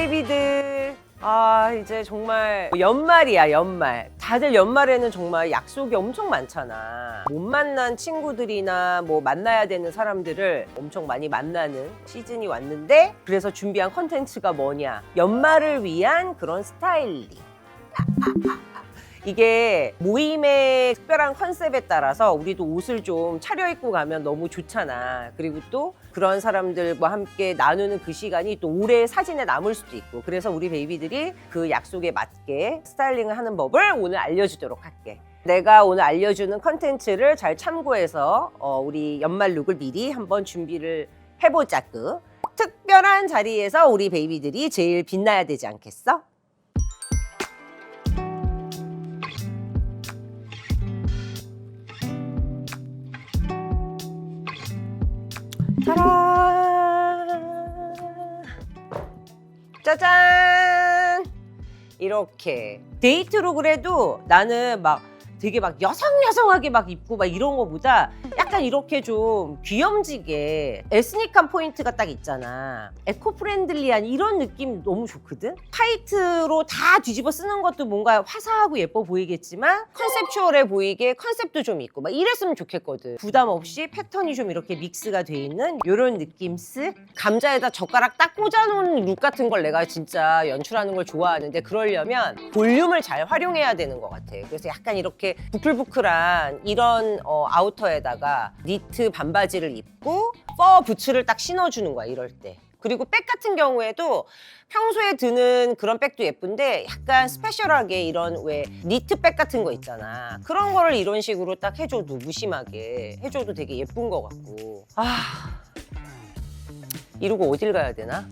베이비들. 아, 이제 정말 연말이야, 연말. 다들 연말에는 정말 약속이 엄청 많잖아. 못 만난 친구들이나 뭐 만나야 되는 사람들을 엄청 많이 만나는 시즌이 왔는데 그래서 준비한 컨텐츠가 뭐냐? 연말을 위한 그런 스타일링. 이게 모임의 특별한 컨셉에 따라서 우리도 옷을 좀 차려입고 가면 너무 좋잖아. 그리고 또 그런 사람들과 함께 나누는 그 시간이 또 오래 사진에 남을 수도 있고. 그래서 우리 베이비들이 그 약속에 맞게 스타일링을 하는 법을 오늘 알려주도록 할게. 내가 오늘 알려주는 컨텐츠를 잘 참고해서 어, 우리 연말 룩을 미리 한번 준비를 해보자꾸. 특별한 자리에서 우리 베이비들이 제일 빛나야 되지 않겠어? 짜잔! 이렇게 데이트룩을 해도 나는 막 되게 막 여성여성하게 막 입고 막 이런 거보다 약간 이렇게 좀 귀염지게 에스닉한 포인트가 딱 있잖아. 에코 프렌들리한 이런 느낌 너무 좋거든. 화이트로 다 뒤집어 쓰는 것도 뭔가 화사하고 예뻐 보이겠지만 컨셉추얼해 보이게 컨셉도 좀 있고 막 이랬으면 좋겠거든. 부담 없이 패턴이 좀 이렇게 믹스가 돼 있는 이런 느낌 쓱 감자에다 젓가락 딱 꽂아놓은 룩 같은 걸 내가 진짜 연출하는 걸 좋아하는데 그러려면 볼륨을 잘 활용해야 되는 것 같아. 그래서 약간 이렇게 부클부클한 이런 어, 아우터에다가 니트 반바지를 입고 퍼 부츠를 딱 신어주는 거야 이럴 때. 그리고 백 같은 경우에도 평소에 드는 그런 백도 예쁜데 약간 스페셜하게 이런 왜 니트백 같은 거 있잖아. 그런 거를 이런 식으로 딱 해줘도 무심하게 해줘도 되게 예쁜 것 같고. 아 이러고 어딜 가야 되나?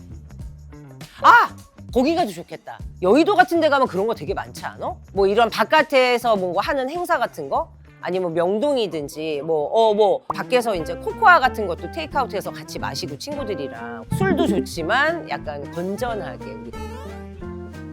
아 거기 가도 좋겠다. 여의도 같은 데 가면 그런 거 되게 많지 않아? 뭐 이런 바깥에서 뭔가 하는 행사 같은 거? 아니면 명동이든지 뭐 어 뭐 밖에서 이제 코코아 같은 것도 테이크아웃해서 같이 마시고 친구들이랑 술도 좋지만 약간 건전하게 우리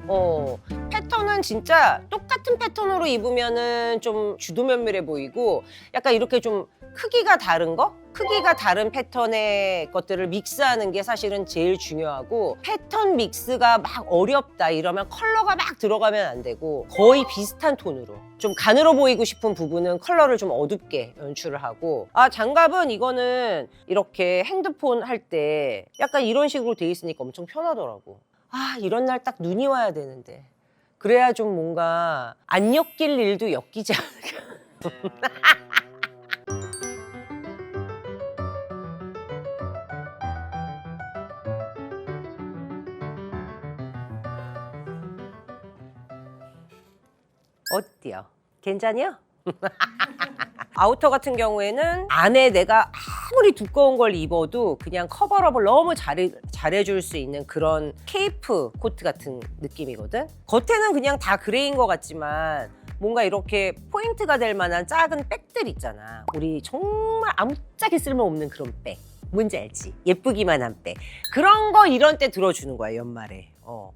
어 패턴은 진짜 똑같은 패턴으로 입으면은 좀 주도면밀해 보이고 약간 이렇게 좀 크기가 다른 거? 크기가 다른 패턴의 것들을 믹스하는 게 사실은 제일 중요하고 패턴 믹스가 막 어렵다 이러면 컬러가 막 들어가면 안 되고 거의 비슷한 톤으로 좀 가늘어 보이고 싶은 부분은 컬러를 좀 어둡게 연출을 하고 아 장갑은 이거는 이렇게 핸드폰 할 때 약간 이런 식으로 돼 있으니까 엄청 편하더라고. 아 이런 날 딱 눈이 와야 되는데. 그래야 좀 뭔가 안 엮일 일도 엮이지 않을까 어때요? 괜찮이요? 아우터 같은 경우에는 안에 내가 아무리 두꺼운 걸 입어도 그냥 커버업을 너무 잘해, 잘해줄 수 있는 그런 케이프 코트 같은 느낌이거든? 겉에는 그냥 다 그레이인 것 같지만 뭔가 이렇게 포인트가 될 만한 작은 백들 있잖아. 우리 정말 아무짝에 쓸모없는 그런 백. 뭔지 알지? 예쁘기만 한 백. 그런 거 이런 때 들어주는 거야, 연말에. 어.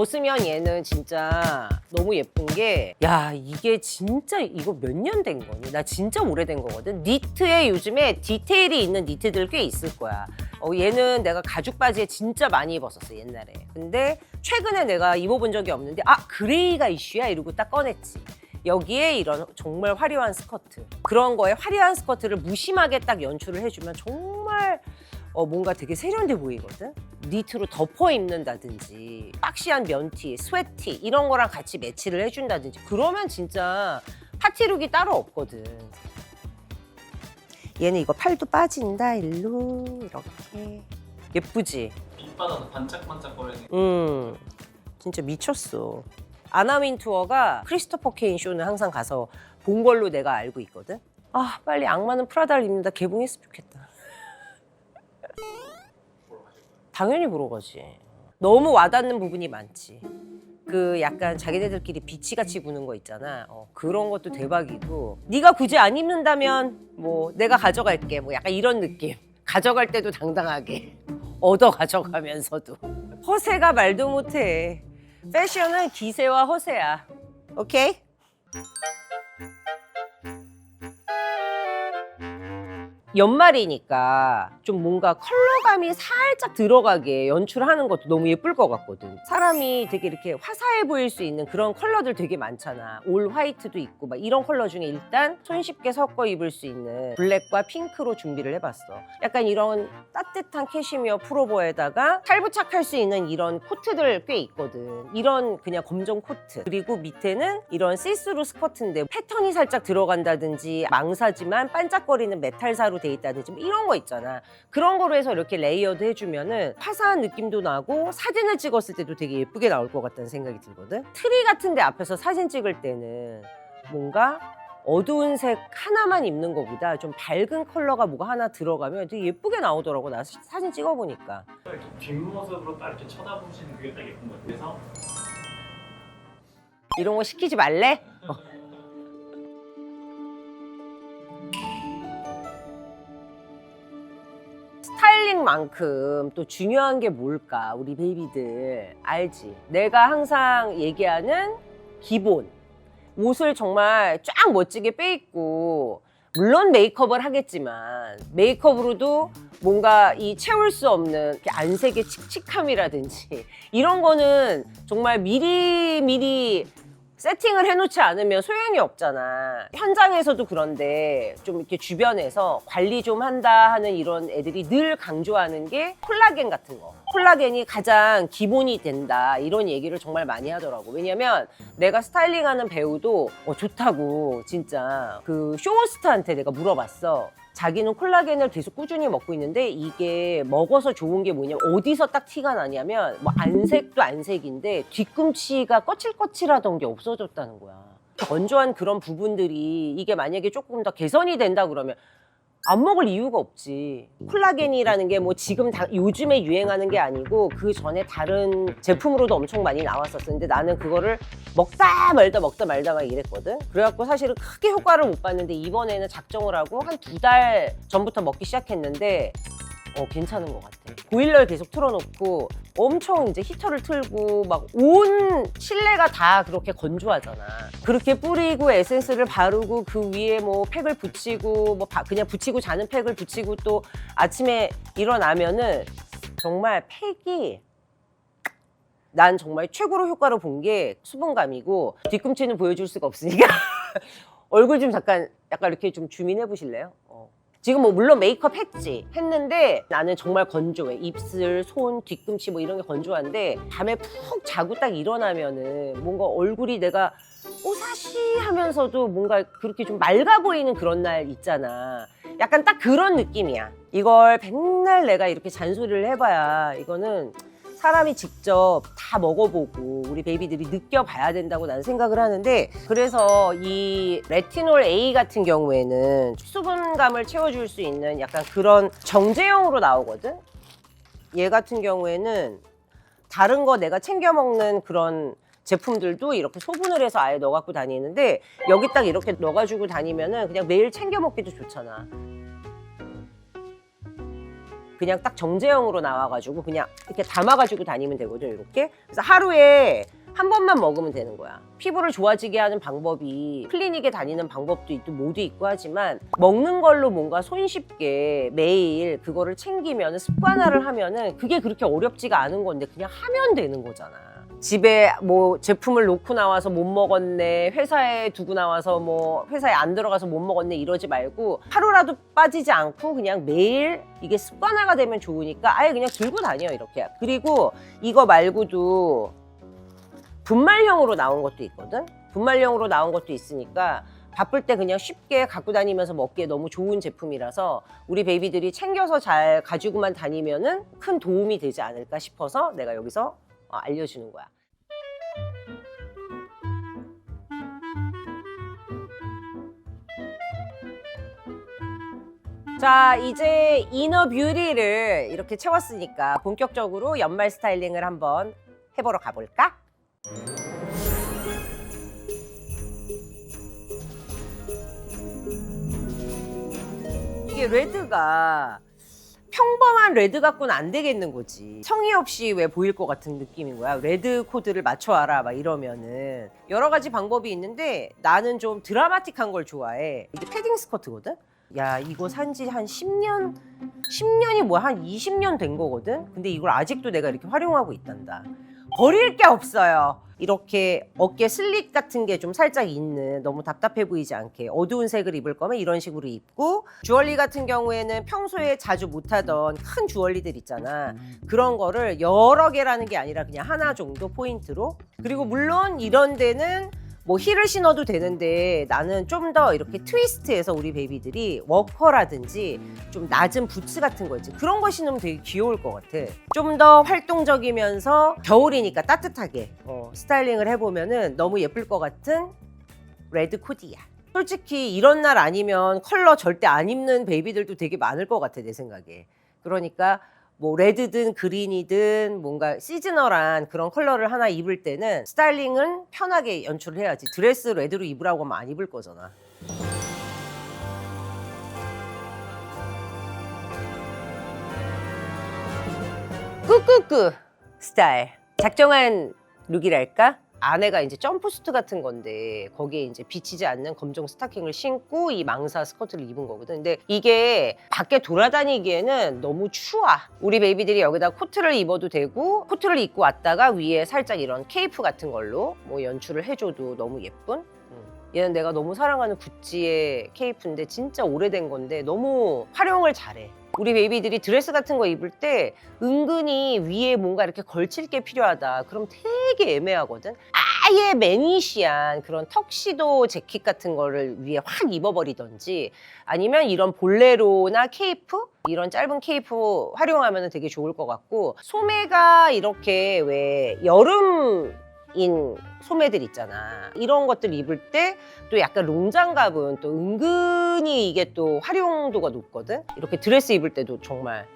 벗으면 얘는 진짜 너무 예쁜 게, 야, 이게 진짜 이거 몇 년 된 거니? 나 진짜 오래된 거거든? 니트에 요즘에 디테일이 있는 니트들 꽤 있을 거야. 어, 얘는 내가 가죽 바지에 진짜 많이 입었었어, 옛날에. 근데 최근에 내가 입어본 적이 없는데, 아, 그레이가 이슈야? 이러고 딱 꺼냈지. 여기에 이런 정말 화려한 스커트. 그런 거에 화려한 스커트를 무심하게 딱 연출을 해주면 정말 어, 뭔가 되게 세련돼 보이거든? 니트로 덮어 입는다든지, 박시한 면티, 스웨티, 이런 거랑 같이 매치를 해준다든지, 그러면 진짜 파티룩이 따로 없거든. 얘는 이거 팔도 빠진다, 일로, 이렇게. 예쁘지? 빛바다도 반짝반짝거리는 음, 진짜 미쳤어. 아나윈 투어가 크리스토퍼 케인 쇼는 항상 가서 본 걸로 내가 알고 있거든. 아, 빨리 악마는 프라다를 입는다 개봉했으면 좋겠다. 당연히 가지. 너무 와닿는 부분이 많지. 그 약간 자기네들끼리 비치같이 구는 거 있잖아. 어, 그런 것도 대박이고. 네가 굳이 안 입는다면 뭐 내가 가져갈게. 뭐 약간 이런 느낌. 가져갈 때도 당당하게. 얻어 가져가면서도. 허세가 말도 못해. 패션은 기세와 허세야. 오케이? 연말이니까 좀 뭔가 컬러감이 살짝 들어가게 연출하는 것도 너무 예쁠 것 같거든. 사람이 되게 이렇게 화사해 보일 수 있는 그런 컬러들 되게 많잖아. 올 화이트도 있고 막 이런 컬러 중에 일단 손쉽게 섞어 입을 수 있는 블랙과 핑크로 준비를 해봤어. 약간 이런 따뜻한 캐시미어 프로버에다가 탈부착할 수 있는 이런 코트들 꽤 있거든. 이런 그냥 검정 코트. 그리고 밑에는 이런 시스루 스커트인데 패턴이 살짝 들어간다든지 망사지만 반짝거리는 메탈사로 돼 있다든지 뭐 이런 거 있잖아. 그런 거로 해서 이렇게 레이어드 해주면은 화사한 느낌도 나고 사진을 찍었을 때도 되게 예쁘게 나올 것 같다는 생각이 들거든. 트리 같은 데 앞에서 사진 찍을 때는 뭔가 어두운 색 하나만 입는 것보다 좀 밝은 컬러가 뭐가 하나 들어가면 되게 예쁘게 나오더라고. 나 사- 사진 찍어보니까. 이렇게 뒷모습으로 딱 이렇게 쳐다보시는 그게 딱 예쁜 것 같아요. 그래서 이런 거 시키지 말래? 만큼 또 중요한 게 뭘까? 우리 베이비들 알지? 내가 항상 얘기하는 기본 옷을 정말 쫙 멋지게 빼입고 물론 메이크업을 하겠지만 메이크업으로도 뭔가 이 채울 수 없는 안색의 칙칙함이라든지 이런 거는 정말 미리 미리 세팅을 해놓지 않으면 소용이 없잖아. 현장에서도 그런데 좀 이렇게 주변에서 관리 좀 한다 하는 이런 애들이 늘 강조하는 게 콜라겐 같은 거. 콜라겐이 가장 기본이 된다. 이런 얘기를 정말 많이 하더라고. 왜냐면 내가 스타일링하는 배우도 어, 좋다고 진짜 그 쇼호스트한테 내가 물어봤어. 자기는 콜라겐을 계속 꾸준히 먹고 있는데 이게 먹어서 좋은 게 뭐냐면 어디서 딱 티가 나냐면 뭐 안색도 안색인데 뒤꿈치가 거칠거칠하던 게 없어졌다는 거야. 건조한 그런 부분들이 이게 만약에 조금 더 개선이 된다 그러면 안 먹을 이유가 없지. 콜라겐이라는 게 뭐 지금 다, 요즘에 유행하는 게 아니고 그 전에 다른 제품으로도 엄청 많이 나왔었는데 나는 그거를 먹다 말다 먹다 말다 막 이랬거든. 그래갖고 사실은 크게 효과를 못 봤는데 이번에는 작정을 하고 한 두 달 전부터 먹기 시작했는데 어, 괜찮은 것 같아. 보일러를 계속 틀어놓고 엄청 이제 히터를 틀고 막 온 실내가 다 그렇게 건조하잖아. 그렇게 뿌리고 에센스를 바르고 그 위에 뭐 팩을 붙이고 뭐 바- 그냥 붙이고 자는 팩을 붙이고 또 아침에 일어나면은 정말 팩이 난 정말 최고로 효과를 본게 수분감이고 뒤꿈치는 보여줄 수가 없으니까 얼굴 좀 잠깐 약간 이렇게 좀 주민해 보실래요? 어. 지금 뭐 물론 메이크업 했지. 했는데 나는 정말 건조해. 입술, 손, 뒤꿈치 뭐 이런 게 건조한데 밤에 푹 자고 딱 일어나면은 뭔가 얼굴이 내가 오사시 하면서도 뭔가 그렇게 좀 맑아 보이는 그런 날 있잖아. 약간 딱 그런 느낌이야. 이걸 백날 내가 이렇게 잔소리를 해봐야 이거는 사람이 직접 다 먹어보고 우리 베이비들이 느껴봐야 된다고 나는 생각을 하는데 그래서 이 레티놀 A 같은 경우에는 수분감을 채워줄 수 있는 약간 그런 정제형으로 나오거든 얘 같은 경우에는 다른 거 내가 챙겨 먹는 그런 제품들도 이렇게 소분을 해서 아예 넣어갖고 다니는데 여기 딱 이렇게 넣어가지고 다니면은 그냥 매일 챙겨 먹기도 좋잖아. 그냥 딱 정제형으로 나와가지고 그냥 이렇게 담아가지고 다니면 되거든 이렇게. 그래서 하루에 한 번만 먹으면 되는 거야. 피부를 좋아지게 하는 방법이 클리닉에 다니는 방법도 있고 모두 있고 하지만 먹는 걸로 뭔가 손쉽게 매일 그거를 챙기면 습관화를 하면은 그게 그렇게 어렵지가 않은 건데 그냥 하면 되는 거잖아 집에 뭐 제품을 놓고 나와서 못 먹었네 회사에 두고 나와서 뭐 회사에 안 들어가서 못 먹었네 이러지 말고 하루라도 빠지지 않고 그냥 매일 이게 습관화가 되면 좋으니까 아예 그냥 들고 다녀 이렇게 그리고 이거 말고도 분말형으로 나온 것도 있거든 분말형으로 나온 것도 있으니까 바쁠 때 그냥 쉽게 갖고 다니면서 먹기에 너무 좋은 제품이라서 우리 베이비들이 챙겨서 잘 가지고만 다니면은 큰 도움이 되지 않을까 싶어서 내가 여기서 어, 알려주는 거야. 자, 이제 이너 뷰티를 이렇게 채웠으니까 본격적으로 연말 스타일링을 한번 해보러 가볼까? 이게 레드가 평범한 레드 갖고는 안 되겠는 거지. 성의 없이 왜 보일 것 같은 느낌인 거야. 레드 코드를 맞춰와라 막 이러면은 여러 가지 방법이 있는데 나는 좀 드라마틱한 걸 좋아해. 이게 패딩 스커트거든. 야 이거 산지 한 10년 10년이 뭐 한 20년 된 거거든? 근데 이걸 아직도 내가 이렇게 활용하고 있단다. 버릴 게 없어요. 이렇게 어깨 슬릿 같은 게 좀 살짝 있는 너무 답답해 보이지 않게 어두운 색을 입을 거면 이런 식으로 입고 주얼리 같은 경우에는 평소에 자주 못하던 큰 주얼리들 있잖아. 그런 거를 여러 개라는 게 아니라 그냥 하나 정도 포인트로. 그리고 물론 이런 데는 뭐 힐을 신어도 되는데 나는 좀 더 이렇게 트위스트해서 우리 베이비들이 워커라든지 좀 낮은 부츠 같은 거 있지. 그런 거 신으면 되게 귀여울 것 같아. 좀 더 활동적이면서 겨울이니까 따뜻하게 어, 스타일링을 해보면은 너무 예쁠 것 같은 레드 코디야. 솔직히 이런 날 아니면 컬러 절대 안 입는 베이비들도 되게 많을 것 같아 내 생각에. 그러니까 뭐 레드든 그린이든 뭔가 시즈널한 그런 컬러를 하나 입을 때는 스타일링은 편하게 연출을 해야지. 드레스 레드로 입으라고 하면 안 입을 거잖아. 꾸꾸꾸 스타일. 작정한 룩이랄까? 안에가 이제 점프수트 같은 건데 거기에 이제 비치지 않는 검정 스타킹을 신고 이 망사 스커트를 입은 거거든. 근데 이게 밖에 돌아다니기에는 너무 추워. 우리 베이비들이 여기다 코트를 입어도 되고 코트를 입고 왔다가 위에 살짝 이런 케이프 같은 걸로 뭐 연출을 해줘도 너무 예쁜. 음. 얘는 내가 너무 사랑하는 구찌의 케이프인데 진짜 오래된 건데 너무 활용을 잘해. 우리 베이비들이 드레스 같은 거 입을 때 은근히 위에 뭔가 이렇게 걸칠 게 필요하다. 그럼 되게 애매하거든. 아예 매니시한 그런 턱시도 재킷 같은 거를 위에 확 입어버리던지 아니면 이런 볼레로나 케이프 이런 짧은 케이프 활용하면 되게 좋을 것 같고 소매가 이렇게 왜 여름 인 소매들 있잖아. 이런 것들 입을 때 또 약간 롱장 갑은 또 은근히 이게 또 활용도가 높거든. 이렇게 드레스 입을 때도 정말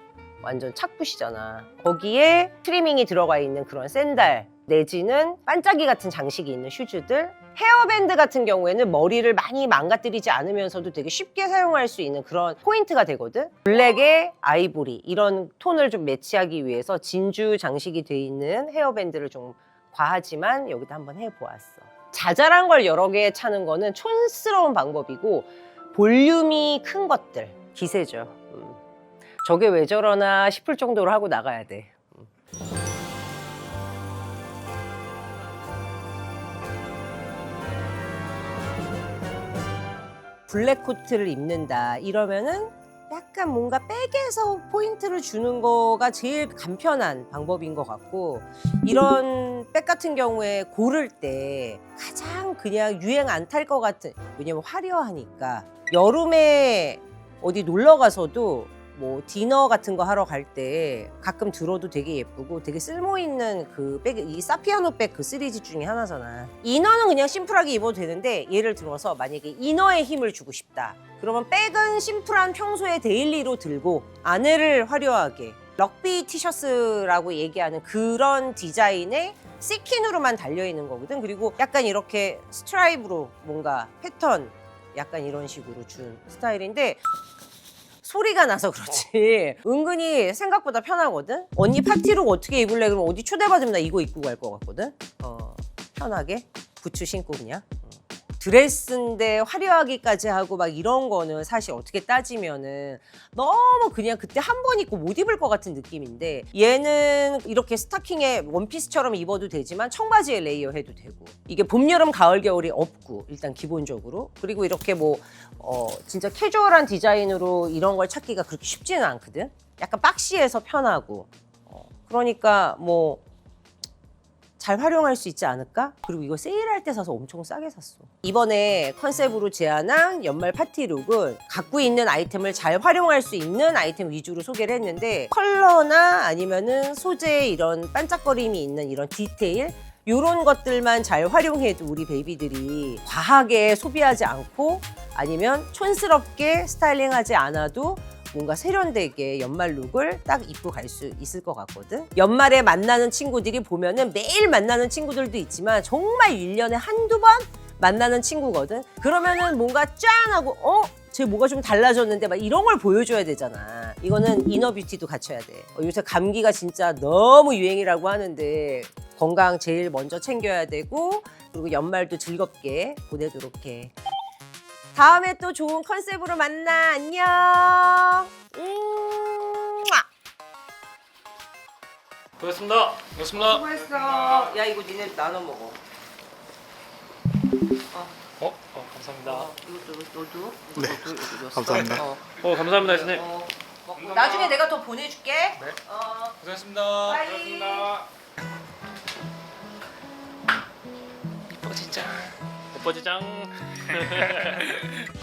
완전 착붙이잖아. 거기에 트리밍이 들어가 있는 그런 샌들 내지는 반짝이 같은 장식이 있는 슈즈들 헤어밴드 같은 경우에는 머리를 많이 망가뜨리지 않으면서도 되게 쉽게 사용할 수 있는 그런 포인트가 되거든. 블랙에 아이보리 이런 톤을 좀 매치하기 위해서 진주 장식이 돼 있는 헤어밴드를 좀 과하지만 여기다 한번 해보았어. 자잘한 걸 여러 개 차는 거는 촌스러운 방법이고 볼륨이 큰 것들 기세죠. 음. 저게 왜 저러나 싶을 정도로 하고 나가야 돼. 음. 블랙 코트를 입는다 이러면은 약간 뭔가 백에서 포인트를 주는 거가 제일 간편한 방법인 것 같고 이런 백 같은 경우에 고를 때 가장 그냥 유행 안 탈 것 같은 왜냐면 화려하니까. 여름에 어디 놀러 가서도 뭐 디너 같은 거 하러 갈 때 가끔 들어도 되게 예쁘고 되게 쓸모 있는 그 백, 이 사피아노 백 그 시리즈 중에 하나잖아. 이너는 그냥 심플하게 입어도 되는데 예를 들어서 만약에 이너에 힘을 주고 싶다. 그러면 백은 심플한 평소에 데일리로 들고 안에를 화려하게 럭비 티셔츠라고 얘기하는 그런 디자인의 시킨으로만 달려 있는 거거든. 그리고 약간 이렇게 스트라이브로 뭔가 패턴 약간 이런 식으로 준 스타일인데 소리가 나서 그렇지. 은근히 생각보다 편하거든. 언니 파티룩 어떻게 입을래? 그러면 어디 초대받으면 나 이거 입고 갈 것 같거든. 어, 편하게 부츠 신고 그냥. 어. 드레스인데 화려하기까지 하고 막 이런 거는 사실 어떻게 따지면은 너무 그냥 그때 한 번 입고 못 입을 것 같은 느낌인데 얘는 이렇게 스타킹에 원피스처럼 입어도 되지만 청바지에 레이어 해도 되고 이게 봄, 여름, 가을, 겨울이 없고 일단 기본적으로 그리고 이렇게 뭐 어, 진짜 캐주얼한 디자인으로 이런 걸 찾기가 그렇게 쉽지는 않거든 약간 박시해서 편하고 어, 그러니까 뭐 잘 활용할 수 있지 않을까? 그리고 이거 세일할 때 사서 엄청 싸게 샀어. 이번에 컨셉으로 제안한 연말 파티룩은 갖고 있는 아이템을 잘 활용할 수 있는 아이템 위주로 소개를 했는데 컬러나 아니면은 소재에 이런 반짝거림이 있는 이런 디테일 이런 것들만 잘 활용해도 우리 베이비들이 과하게 소비하지 않고 아니면 촌스럽게 스타일링하지 않아도 뭔가 세련되게 연말 룩을 딱 입고 갈 수 있을 것 같거든. 연말에 만나는 친구들이 보면은 매일 만나는 친구들도 있지만 정말 일년에 한두 번 만나는 친구거든. 그러면은 뭔가 짠 하고 어? 쟤 뭐가 좀 달라졌는데 막 이런 걸 보여줘야 되잖아. 이거는 이너 뷰티도 갖춰야 돼. 어, 요새 감기가 진짜 너무 유행이라고 하는데 건강 제일 먼저 챙겨야 되고 그리고 연말도 즐겁게 보내도록 해. 다음에 또 좋은 컨셉으로 만나. 안녕. 음. 고맙습니다. 고맙습니다. 수고했어. 야 이거 니네 나눠 먹어. 어? 어 감사합니다. 어, 이것도 너도. 네, 너도. 감사합니다. 어, 어 감사합니다 선생님. 어, 먹고. 나중에 내가 더 보내줄게. 네. 어. 고생하셨습니다. 빠이. 고맙습니다. 예뻐지짱. 예뻐지짱.